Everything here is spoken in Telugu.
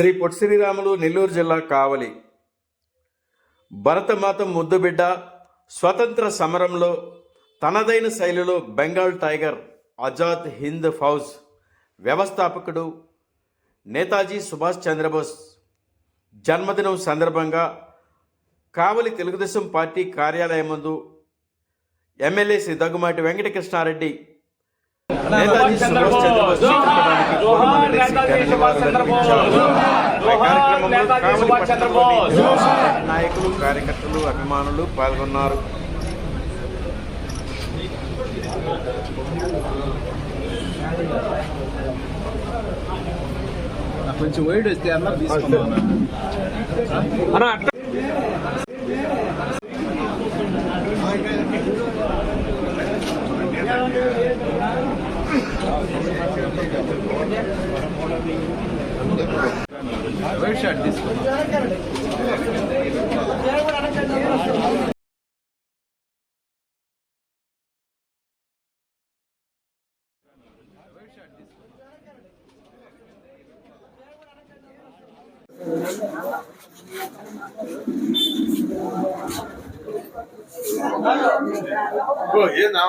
శ్రీ పొట్టి శ్రీరాములు నెల్లూరు జిల్లా కావలి. భరతమాత ముద్దుబిడ్డ స్వతంత్ర సమరంలో తనదైన శైలిలో బెంగాల్ టైగర్ ఆజాద్ హింద్ ఫౌజ్ వ్యవస్థాపకుడు నేతాజీ సుభాష్ చంద్రబోస్ జన్మదినం సందర్భంగా కావలి తెలుగుదేశం పార్టీ కార్యాలయం ముందు ఎమ్మెల్యే శ్రీ దగ్గుమాటి వెంకటకృష్ణారెడ్డి నేతాజీ సుభాష్ చంద్రబోస్ చిత్రపటానికి పూలమాలలు వేసి ఘన నివాళులర్పించారు. ఈ కార్యక్రమంలో కావలి పట్టణంలోని తెలుగుదేశం నాయకులు కార్యకర్తలు అభిమానులు పాల్గొన్నారు. కొంచెం వైడ్ వస్తే అన్న తీసుకున్నాను Where should this go? Go, oh, yeah, now.